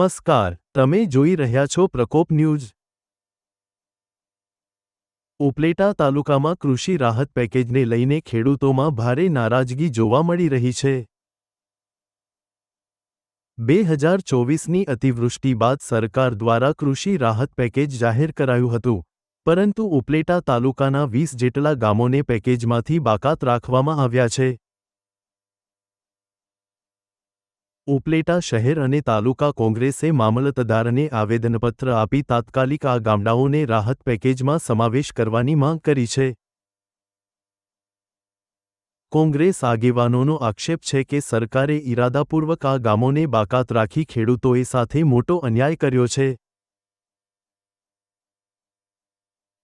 નમસ્કાર, તમે જોઈ રહ્યા છો પ્રકોપ ન્યૂઝ. ઉપલેટા તાલુકામાં કૃષિ રાહત પેકેજને લઈને ખેડૂતોમાં ભારે નારાજગી જોવા મળી રહી છે. બે હજાર ચોવીસની અતિવૃષ્ટિ બાદ સરકાર દ્વારા કૃષિ રાહત પેકેજ જાહેર કરાયું હતું, પરંતુ ઉપલેટા તાલુકાના વીસ જેટલા ગામોને પેકેજમાંથી બાકાત રાખવામાં આવ્યા છે. ઉપલેટા શહેર અને તાલુકા કોંગ્રેસે મામલતદારને આવેદનપત્ર આપી તાત્કાલિક આ ગામડાઓને રાહત પેકેજમાં સમાવેશ કરવાની માંગ કરી છે. કોંગ્રેસ આગેવાનોનો આક્ષેપ છે કે સરકારે ઇરાદાપૂર્વક આ ગામોને બાકાત રાખી ખેડૂતોએ સાથે મોટો અન્યાય કર્યો છે.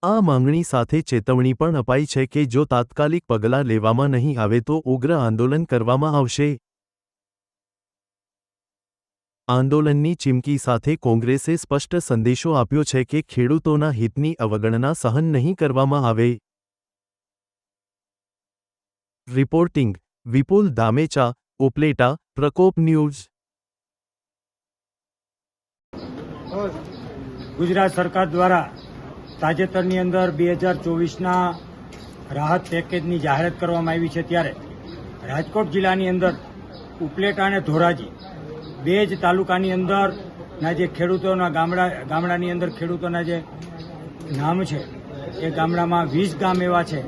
આ માંગણી સાથે ચેતવણી પણ અપાઈ છે કે જો તાત્કાલિક પગલાં લેવામાં નહીં આવે તો ઉગ્ર આંદોલન કરવામાં આવશે. આંદોલનની ચીમકી સાથે કોંગ્રેસે સ્પષ્ટ સંદેશો આપ્યો છે કે ખેડૂતોના હિતની અવગણના સહન નહીં કરવામાં આવે. Reporting, Vipul Damecha, Upleta, Prakop news. Gujarat સરકાર દ્વારા તાજેતરની અંદર બે હજાર ચોવીસના રાહત પેકેજની જાહેરાત કરવામાં આવી છે ત્યારે રાજકોટ જિલ્લાની અંદર ઉપલેટા અને ધોરાજી બે જ તાલુકાની અંદર ના જે ખેડૂતોના ગામડા ગામડાની અંદર ખેડૂતોના જે નામ છે, એ ગામડામાં વીસ ગામ એવા છે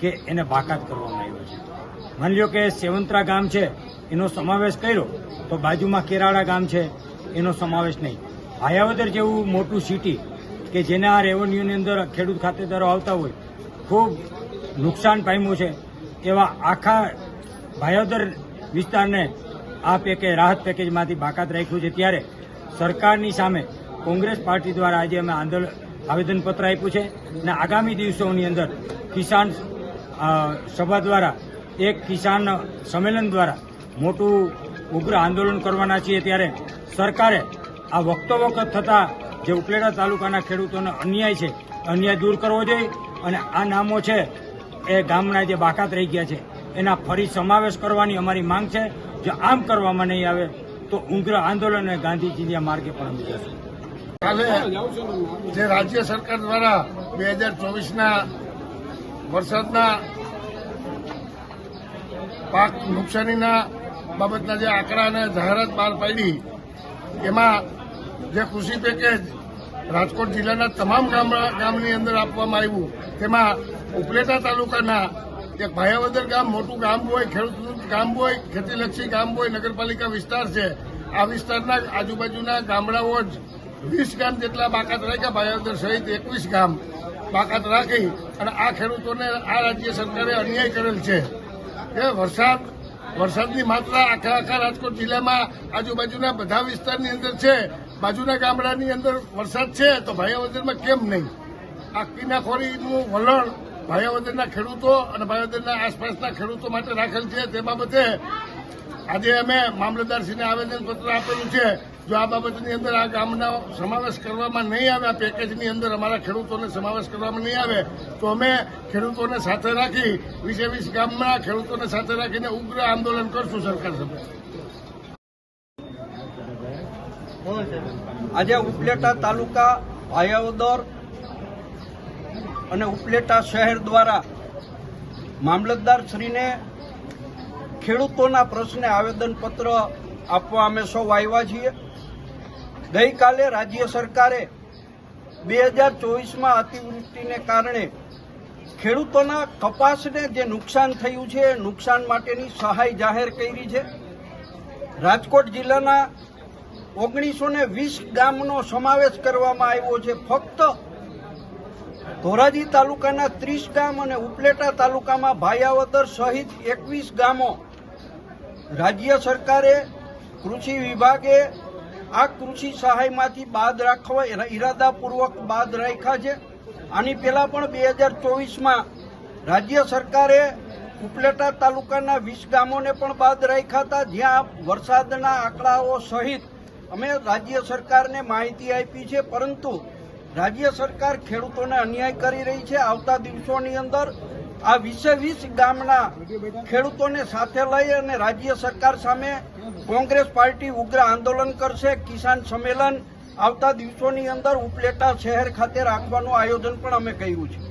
કે એને બાકાત કરવામાં આવ્યો છે. માની લ્યો કે સેવંતરા ગામ છે, એનો સમાવેશ કર્યો, તો બાજુમાં કેરાળા ગામ છે, એનો સમાવેશ નહીં. ભાયાવદર જેવું મોટું સિટી કે જેના રેવન્યુની અંદર ખેડૂત ખાતેદારો આવતા હોય, ખૂબ નુકસાન પામ્યું છે, એવા આખા ભાયોદર વિસ્તારને આ પેકેજ, રાહત પેકેજમાંથી બાકાત રાખ્યું છે. ત્યારે સરકારની સામે કોંગ્રેસ પાર્ટી દ્વારા આજે અમે આંદોલન આવેદનપત્ર આપ્યું છે અને આગામી દિવસોની અંદર કિસાન સભા દ્વારા, એક કિસાન સંમેલન દ્વારા મોટું ઉગ્ર આંદોલન કરવાના છીએ. ત્યારે સરકારે આ વખતો વખત થતા જે ઉપલેટા તાલુકાના ખેડૂતોનો અન્યાય છે, અન્યાય દૂર કરવો જોઈએ અને આ નામો છે એ ગામના જે બાકાત રહી ગયા છે. એના ફરી સમાવેશ કરવાની અમારી માંગ છે. જો આમ કરવામાં નહીં આવે, તો ઉગ્ર આંદોલન અને ગાંધીજીના માર્ગે પણ અમે કાલે જે રાજ્ય સરકાર દ્વારા બે હજાર ચોવીસના વરસાદના પાક નુકસાનીના બાબતના જે આંકડા અને જાહેરાત બહાર પાડી, એમાં જે કૃષિ પેકેજ રાજકોટ જિલ્લાના તમામ ગામ ગામની અંદર આપવામાં આવ્યું, તેમાં ઉપલેટા તાલુકાના એક ભાયાવદર ગામ, મોટું ગામ હોય, ખેડૂત ગામ હોય, ખેતીલક્ષી ગામ હોય, નગરપાલિકા વિસ્તાર છે, આ વિસ્તારના આજુબાજુના ગામડાઓ જ વીસ ગામ જેટલા બાકાત રાખ્યા ભાયાવદર સહિત એકવીસ ગામ બાકાત રાખી અને આ ખેડૂતોને આ રાજ્ય સરકારે અન્યાય કરેલ છે. કે વરસાદ, વરસાદની માત્રા આખા આખા રાજકોટ જિલ્લામાં આજુબાજુના બધા વિસ્તારની અંદર છે. બાજુના ગામડાની અંદર વરસાદ છે તો ભાયાવદરમાં કેમ નહીં? આ કિનાખોરીનું વલણ ભાયાવદરના ખેડૂતો અને ભાયાવદરના આસપાસના ખેડૂતો માટે રાખેલ છે. તે બાબતે આજે અમે મામલતદારશ્રીને આવેદનપત્ર આપેલું છે. જો આ બાબતની અંદર આ ગામનો સમાવેશ કરવામાં નહીં આવે, આ પેકેજની અંદર અમારા ખેડૂતોને સમાવેશ કરવામાં નહીં આવે, તો અમે ખેડૂતોને સાથે રાખી વીસે વીસ ગામના ખેડૂતોને સાથે રાખીને ઉગ્ર આંદોલન કરશું સરકાર સામે આજે ઉપલેટા તાલુકા ભાયાવદર અને ઉપલેટા શહેર દ્વારા મામલતદાર શ્રીને ખેડૂતોના પ્રશ્ને આવેદનપત્ર આપવા અમે સૌ આવ્યા છીએ. ગઈકાલે રાજ્ય સરકારે બે હજાર ચોવીસમાં અતિવૃષ્ટિને કારણે ખેડૂતોના કપાસને જે નુકસાન થયું છે, એ નુકસાન માટેની સહાય જાહેર કરી છે. રાજકોટ જિલ્લાના ઓગણીસો ને વીસ ગામનો સમાવેશ કરવામાં આવ્યો છે. ફક્ત ધોરાજી તાલુકાના ત્રીસ ગામ અને ઉપલેટા તાલુકામાં ભાયાવદર સહિત એકવીસ ગામો રાજ્ય સરકારે કૃષિ વિભાગે આ કૃષિ સહાયમાંથી બાદ રાખવા ઈરાદાપૂર્વક બાદ રાખ્યા છે. આની પહેલાં પણ બે હજાર ચોવીસમાં રાજ્ય સરકારે ઉપલેટા તાલુકાના વીસ ગામોને પણ બાદ રાખ્યા હતા. જ્યાં વરસાદના આંકડાઓ સહિત અમે રાજ્ય સરકારને માહિતી આપી છે. પરંતુ રાજ્ય સરકાર ખેડૂતોને અન્યાય કરી રહી છે. આવતા દિવસોની અંદર આ વીસે વીસ ગામના ખેડૂતોને સાથે લઈ અને રાજ્ય સરકાર સામે કોંગ્રેસ પાર્ટી ઉગ્ર આંદોલન કરશે. કિસાન સંમેલન આવતા દિવસોની અંદર ઉપલેટા શહેર ખાતે રાખવાનું આયોજન પણ અમે કર્યું છે.